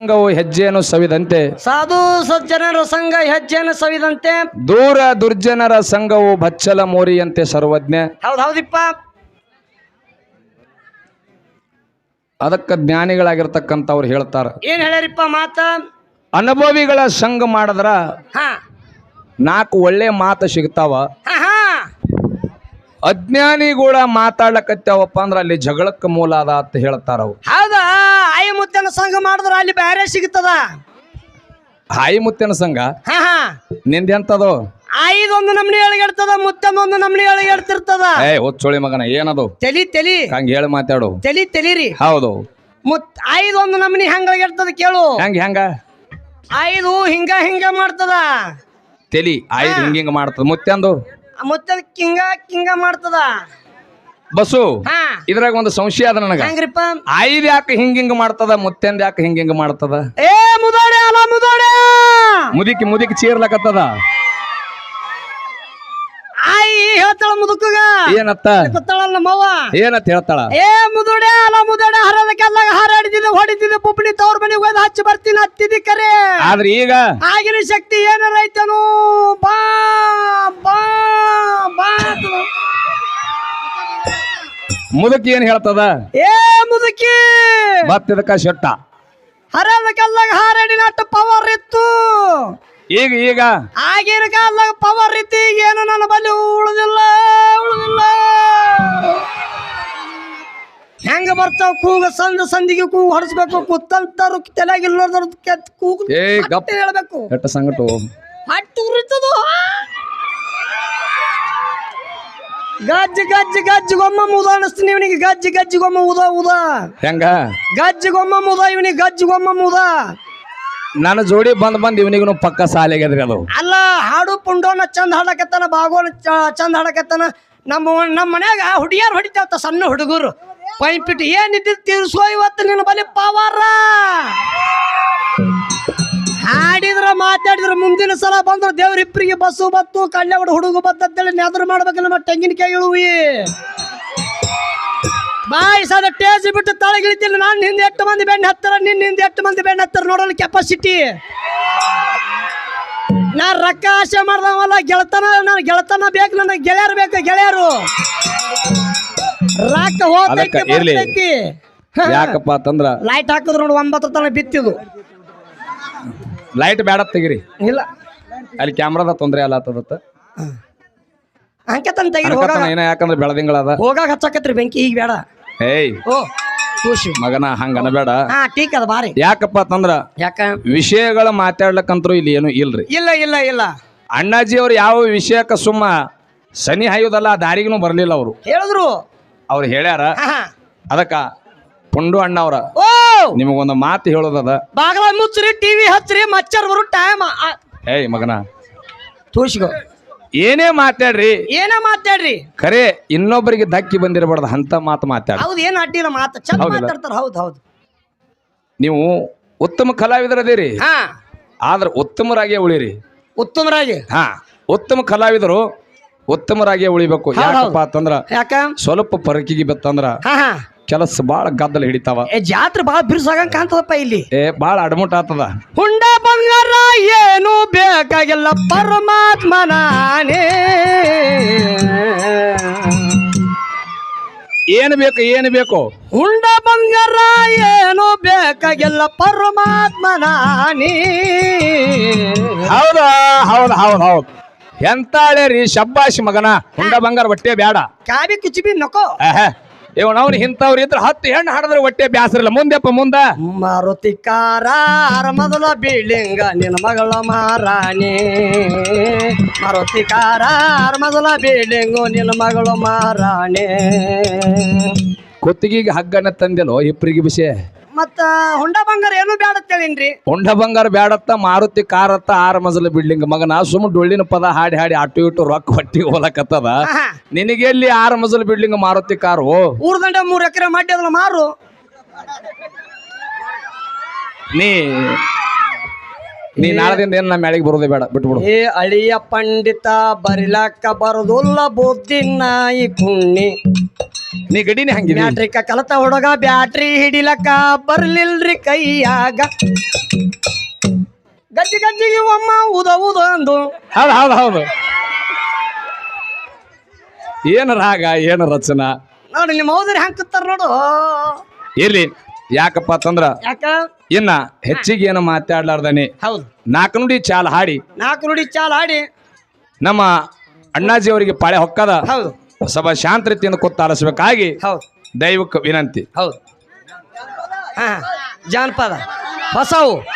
ಸಂಘವು ಹೆಜ್ಜೆಯನ್ನು ಸವಿದಂತೆ ಸಾಧು ಸಜ್ಜನರ ಸಂಘ ಹೆಜ್ಜೆಯನ್ನು ಸವಿದಂತೆ. ದೂರ ದುರ್ಜನರ ಸಂಘವು ಬಚ್ಚಲ ಮೋರಿಯಂತೆ ಸರ್ವಜ್ಞ. ಹೌದ್ ಹೌದಿಪ್ಪ. ಅದಕ್ಕೆ ಜ್ಞಾನಿಗಳಾಗಿರ್ತಕ್ಕಂಥವ್ರು ಹೇಳ್ತಾರ ಏನ್ ಹೇಳ್ಯಾರಿಪ್ಪ ಮಾತ? ಅನುಭವಿಗಳ ಸಂಘ ಮಾಡಿದ್ರ ಹಾ. ನಾಲ್ಕು ಒಳ್ಳೆ ಮಾತು ಸಿಗ್ತಾವ. ಹಾ ಹಾ. ಅಜ್ಞಾನಿಗಳ ಮಾತಾಡ್ಲಕತ್ಯಾವಪ್ಪ ಅಂದ್ರ ಅಲ್ಲಿ ಜಗಳಕ್ಕೆ ಮೂಲ ಅದ ಅಂತ ಹೇಳ್ತಾರ ಅವ್ರು. ಹೌದಾ? ಆಯಿ ಮುತ್ತನ ಸಂಘ ಮಾಡಿದ್ರೆ ಅಲ್ಲಿ ಬೇರೆ ಸಿಗ್ತದ ಹಾಯಿ ಮುತ್ತಿನ ಸಂಘ? ಹಾ ಹಾ. ನಿಂದೆಂತದು ಐದೊಂದು ನಮ್ನಿ ಎಳಗೆಡ್ತದ ಮುತ್ತನೊಂದು ನಮ್ನಿ ಎಳಗೆಡ್ತಿರ್ತದ. ಏ ಹುಚ್ಚೋಳಿ ಮಗನ ಏನದು? ತಲಿ ತಲಿ. ಹಂಗ ಹೇಳಿ ಮಾತಾಡು. ತಲಿ ತಲಿರಿ. ಹೌದು. ಮುತ್ ಐದೊಂದು ನಮ್ನಿ ಹೆಂಗಳಿಗೆಡ್ತದ ಕೇಳು. ಹೆಂಗ ಹೆಂಗ? ಐದು ಹಿಂಗ ಹಿಂಗ ಮಾಡ್ತದ. ತೆಲಿ ಐದು ಹಿಂಗ ಹಿಂಗ ಮಾಡ್ತದ. ಮುತ್ತೆಂದು? ಮುತ್ತದ ಕಿಂಗ ಕಿಂಗ ಮಾಡ್ತದ. ಬಸ್ಸು ಹಾ. ಇದ್ರಾಗ ಒಂದು ಸಂಶಯ ಅದ ನನಗ. ಹೆಂಗ್ರಿಪ್ಪ? ಐದ್ ಯಾಕೆ ಹಿಂಗ ಹಿಂಗ ಮಾಡ್ತದ ಮುತ್ತೆಂದ ಯಾಕೆ ಹಿಂಗ ಹಿಂಗ ಮಾಡ್ತದ? ಏ ಮುದೋಡೆ ಅಲ್ಲ ಮುದೋಡೆ ಮುದಿಕಿ ಮುದಿಕಿ ಚೀರ್ಲಕತ್ತದ. ಆಯಿ ಹೇಳ್ತಾಳ ಮುದುಕಗ. ಏನತ್ತ? ಗೊತ್ತಾಳಲ್ಲ ನಮ್ಮವ್ವ ಏನತ್ ಹೇಳ್ತಾಳ? ಏ ಮುದುಡೆ ಅಲ್ಲ ಮುದೋಡೆ ಹರದ ಕೆಲ್ಲಾಗ ಹಾರಾಡಿದ್ದೆ ಹೊಡಿತಿದ್ದೆ ಪುಪ್ಪಳಿ ತವ್ರ ಮನೆಗೆ ಹೋದ್ ಹಚ್ಚಿ ಬರ್ತೀನಿ ಹತ್ತಿದ್ದಿ ಕರೆ. ಆದ್ರೆ ಈಗ? ಆಗಿನ ಶಕ್ತಿ ಏನಾರ ಐತನು? ಬಾ ಬಾ ಬಾ ಅಂತದ. ಮುದುಕಿ ಏನ್ ಹೇಳ್ತದ? ಏ ಮುದುಕಿ! ಬತ್ತಿದಕ ಶೆಟ್ಟ. ಹರದ ಕೆಲ್ಲಾಗ ಪವರ್ ಇತ್ತು. ಈಗ ಈಗ? ಆಗಿನ ಕಾಲದಾಗ ಪವರ್ ಇತ್ತು ಈಗ ಏನು ನನ್ನ ಬಳಿ ಉಳಿದಿಲ್ಲ ಉಳಿದಿಲ್ಲ. ಹೆಂಗ ಬರ್ತಾವ ಕೂಗ ಸಂದ ಸಂದಿಗೆ ಕೂಗು ಹೊಡಿಸ್ಬೇಕು ಕುತ್ತಂತಾರು ತಲೆಗಿಲ್ಲೋದ್ರ ಕೂಗು ಏ ಗಪ್. ಹೇಳ್ಬೇಕು. ಎಟ್ಟ ಸಂಗಟು? ಹಟ್ಟು ಉರಿತದು? ಗಜ್ಜಿ ಗಜ್ಜಿ ಗೊಮ್ಮ ಮುದ ಅನಿಸ್ತೀನಿ ಇವನಿಗೆ. ಗಜ್ಜಿ ಗೊಮ್ಮ ಉದ ಉದ ಹೆಂಗ? ಗಜ್ಜಿಗೊಮ್ಮ ಮುದ ಇವನಿಗೆ ಗಜ್ಜಿಗೊಮ್ಮ ಮುದ. ನನ್ನ ಜೋಡಿ ಬಂದ್ ಬಂದ್ ಇವನಿಗೂ ಪಕ್ಕ ಸಾಲಿಗೆದ್ರಿ ಅದು. ಅಲ್ಲ ಹಾಡು ಪುಂಡೋನ ಚಂದ ಹಾಡಕತ್ತಾನ ಬಾಗೋನ ಚಂದ ಹಾಡಕತ್ತಾನ. ನಮ್ಮ ನಮ್ಮ ಮನ್ಯಾಗ ಹುಡುಗಿಯಾರು ಹೊಡಿತಾವತ್ತ ಸಣ್ಣ ಹುಡುಗರು. ಪೈಪಿಟ್ಟು ಏನಿದ್ದು ತೀರ್ಸೋ ಇವತ್ತು ನಿನ್ನ ಬಲಿ ಪವಾರ. ಸಲ ಬಂದ್ರ ದೇವ್ರ ಇಬ್ಬರಿಗೆ ಬಸ್ಸು ಬತ್ತು ಕಳ್ಳೆ ಹುಡುಗ ಬತ್ತೇಳಿ ನೆದ್ರ ಮಾಡ್ಬೇಕು ನಮ್ಮ ತೆಂಗಿನಕಾಯಿ ಇಳುವಿ ಬಾಯಿ ಸದ ಟೇಜ್ ಬಿಟ್ಟು ತಳಗಿಳಿತಿಲ್ಲ ನಾನು ಹಿಂದೆ ಎಷ್ಟು ಮಂದಿ ಬೆಣ್ಣೆ ಹತ್ತರ ನಿನ್ನ ಹಿಂದೆ ಎಷ್ಟು ಮಂದಿ ಬೆಣ್ಣೆ ಹತ್ತರ ನೋಡಲು ಕೆಪಾಸಿಟಿ ನಾ ರೊಕ್ಕ ಆಸೆ ಮಾಡ್ದವಲ್ಲ ಗೆಳತನ ನಾನು ಗೆಳತನ ಬೇಕು ನನಗೆ ಗೆಳೆಯರು ಬೇಕು ಗೆಳೆಯರು. ರೊಕ್ಕ ಹೋಗ್ತೈತಿ ಯಾಕಪ್ಪ ಅಂತಂದ್ರ ಲೈಟ್ ಹಾಕಿದ್ರು ನೋಡಿ ಒಂಬತ್ತು ತನಕ ಬಿತ್ತಿದು ಲೈಟ್ ಬೇಡ ತೆಗಿರಿ. ಇಲ್ಲ. ಅಲ್ಲಿ ಕ್ಯಾಮ್ರಾದ ತೊಂದರೆ ಅಲ್ಲ ಆತದತ್ತ ಅಂಕೆತನ ತೆಗಿರಿ ಅನ್ಕತನ ಏನ ಯಾಕಂದ್ರೆ ಬೆಳದಿಂಗಳದ ಹೋಗಾಗ ಹಚ್ಚಕತ್ರಿ ಬೆಂಕಿ ಈಗ ಬೇಡ. ಏಯ್. ಓ ಖುಷಿ ಮಗನ ಹಂಗ ಬೇಡ ಹಾ ಟೀಕ್ ಅದ ಬಾರಿ. ಯಾಕಪ್ಪ ಅಂತಂದ್ರ ಯಾಕ? ವಿಷಯಗಳ ಮಾತಾಡ್ಲಕ್ಕಂತ್ರು ಇಲ್ಲಿ ಏನು ಇಲ್ರಿ. ಇಲ್ಲ ಇಲ್ಲ ಇಲ್ಲ. ಅಣ್ಣಾಜಿ ಅವ್ರು ಯಾವ ವಿಷಯಕ್ಕ ಸುಮ್ಮ ಸನಿ ಹಾಯೋದಲ್ಲ ಆ ದಾರಿಗೂ ಬರ್ಲಿಲ್ಲ ಅವರು. ಹೇಳಿದ್ರು. ಅವ್ರು ಹೇಳ್ಯಾರ. ಅದಕ್ಕ ಪುಂಡು ಅಣ್ಣ ಅವ್ರ. ನಿಮಗೊಂದು ಮಾತು ಹೇಳೋದದ. ಬಾಗಲ ಮುಚ್ಚ್ರಿ ಟಿವಿ ಹಚ್ಚ್ರಿ ಮಚ್ಚರ್ ಬರು ಟೈಮ್ ಏಯ್ ಮಗನ. ತೋಷಿಗೋ ಏನೇ ಮಾತಾಡ್ರಿ. ಏನೋ ಮಾತಾಡ್ರಿ. ಖರೆ ಇನ್ನೊಬ್ಬರಿಗೆ ಧಕ್ಕಿ ಬಂದಿರಬಾರ್ದು ಅಂತ ಮಾತು ಮಾತಾಡ. ಹೌದು ಏನು ಅಡ್ಡಿಲ್ಲ ಮಾತು ಚಂದ ಹೌದಿಲ್ಲ? ಮಾತಾಡ್ತಾರ ಹೌದು ಹೌದು. ನೀವು ಉತ್ತಮ ಕಲಾವಿದರದಿರಿ. ಹಾ. ಆದ್ರೆ ಉತ್ತಮರಾಗೇ ಉಳಿರಿ. ಉತ್ತಮರಾಗಿ. ಹಾ ಉತ್ತಮ ಕಲಾವಿದರು ಉತ್ತಮರಾಗೇ ಉಳಿಬೇಕು. ಹೌದ್ ಹೌದ್. ಯಾಕಪ್ಪ ಅಂತಂದ್ರ ಯಾಕ? ಸ್ವಲ್ಪ ಪರಕಿಗೆ ಬೆತ್ತಂದ್ರ ಹಾ ಹಾ. ಕೆಲಸ ಬಾಳ ಗದ್ದಲ ಹಿಡಿತಾವ. ಏ ಜಾತ್ರೆ ಬಾಳ ಬಿರ್ಸಾಗಂಗ್ ಕಾಣ್ತದಪ್ಪ ಇಲ್ಲಿ. ಏ ಬಾಳ ಅಡಮುಟ ಆತದ ಹುಂಡ ಬಂಗಾರ ಏನು ಬೇಕಾಗಿಲ್ಲ ಪರಮಾತ್ಮ ಏನು ಏನ್ ಬೇಕು ಏನು ಬೇಕು? ಹುಂಡ ಬಂಗಾರ ಏನು ಬೇಕಾಗೆಲ್ಲ ಪರಮಾತ್ಮ ನಾನೇ. ಹೌದಾ? ಹೌದ್ ಹೌದು ಹೌದು. ಎಂತಾಳೆ ರೀ ಶಬ್ಬಾಶಿ ಮಗನ? ಹುಂಡ ಬಂಗಾರ ಬಟ್ಟೆ ಬೇಡ ಕಾವಿ ಕುಚಿಬಿ ನಕೋ. ಇವನ್ ಅವ್ನು ಇಂಥವ್ರು ಇದ್ರ ಹತ್ತು ಹೆಣ್ಣು ಹಾಡಿದ್ರೆ ಹೊಟ್ಟೆ ಬ್ಯಾಸರಿಲ್ಲ. ಮುಂದೆಪ್ಪ ಮುಂದ. ಮಾರುತಿ ಕಾರ ಮೊದಲ ಬೀಳಿಂಗ ನಿನ್ನ ಮಗಳ ಮಾರಾಣಿ. ಮಾರುತಿ ಕಾರ ಮೊದಲ ಬೀಳಿಂಗು ನಿನ್ನ ಮಗಳು ಮಾರಾಣಿ. ಕುತ್ತಿಗೆಗೆ ಹಗ್ಗನ ತಂದೆಲೋ ಇಬ್ಬರಿಗೆ ಬಿಸಿ ಮತ್ತ ಹೊಂಡ ಬಂಗಾರ ಏನು ಬೇಡತ್ತೇಳೇನ್ರಿ ಹೊಂಡ ಬಂಗಾರ ಬ್ಯಾಡತ್ತ ಮಾರುತಿ ಕಾರತ್ತ ಆರು ಮಜಲ ಬಿಲ್ಡಿಂಗ್ ಮಗನ ಸುಮ್ಮ ಡೊಳ್ಳಿನ ಪದ ಹಾಡಿ ಹಾಡಿ ಅಟ್ಟು ಇಟ್ಟು ರೊಕ್ಕ ಹೊಟ್ಟಿಗೆ ಹೋಲಕತ್ತದ. ನಿನಗೆ ನಿನಗೆಲ್ಲಿ ಆರು ಮಜಲ ಬಿಲ್ಡಿಂಗ್ ಮಾರುತಿ ಕಾರು? ಊರ್ದಂಡ ಮೂರ್ ಎಕರೆ ಮಾಡಿ ಅದನ್ನ ಮಾರು. ನೀ ನೀ ನಾಳದಿಂದ ಏನ್ ನಮ್ಮ ಮೇಳಿಗೆ ಬರೋದೇ ಬೇಡ ಬಿಟ್ಬಿಡು. ಏ ಅಳಿಯ ಪಂಡಿತ ಬರಿಲಕ್ಕ ಬರುದುಲ್ಲ ಬುದ್ಧಿ ನಾಯಿ ಕುಣ್ಣಿ. ನೀ ಗಡಿನೇ ಹಂಗಿದೆ? ಬ್ಯಾಟ್ರಿಕ ಕಲತ ಹುಡುಗ ಬ್ಯಾಟ್ರಿ ಹಿಡಿಲಕ್ಕ ಬರ್ಲಿಲ್ರಿ ಕೈಯಾಗ. ಗಜ್ಜಿ ಗಜ್ಜಿ ಒಮ್ಮ ಉದ ಉದ ಅಂದು. ಹೌದು ಹೌದು ಹೌದು. ಏನು ರಾಗ ಏನು ರಚನಾ? ನೋಡಿ ನಿಮ್ಮ ಹೌದ್ರಿ ಹಂಕತ್ತಾರ ನೋಡು. ಇರ್ಲಿ ಯಾಕಪ್ಪ ಅಂತಂದ್ರ ಯಾಕ? ಇನ್ನ ಹೆಚ್ಚಿಗೆ ಏನು ಮಾತಾಡ್ಲಾರ್ದಾನೆ? ಹೌದು. ನಾಲ್ಕು ನುಡಿ ಚಾಲ್ ಹಾಡಿ. ನಾಲ್ಕು ನುಡಿ ಚಾಲ್ ಹಾಡಿ. ನಮ್ಮ ಅಣ್ಣಾಜಿ ಅವರಿಗೆ ಪಾಳೆ ಹೊಕ್ಕದ? ಹೌದು. ಸಭಾ ಶಾಂತ ರೀತಿಯಿಂದ ಕೂತ್ ಆಲಿಸಬೇಕಾಗಿ ಹೌದು. ದೈವಕ್ಕೆ ವಿನಂತಿ. ಹೌದು. ಹಾ ಜಾನಪದ. ಹೊಸವು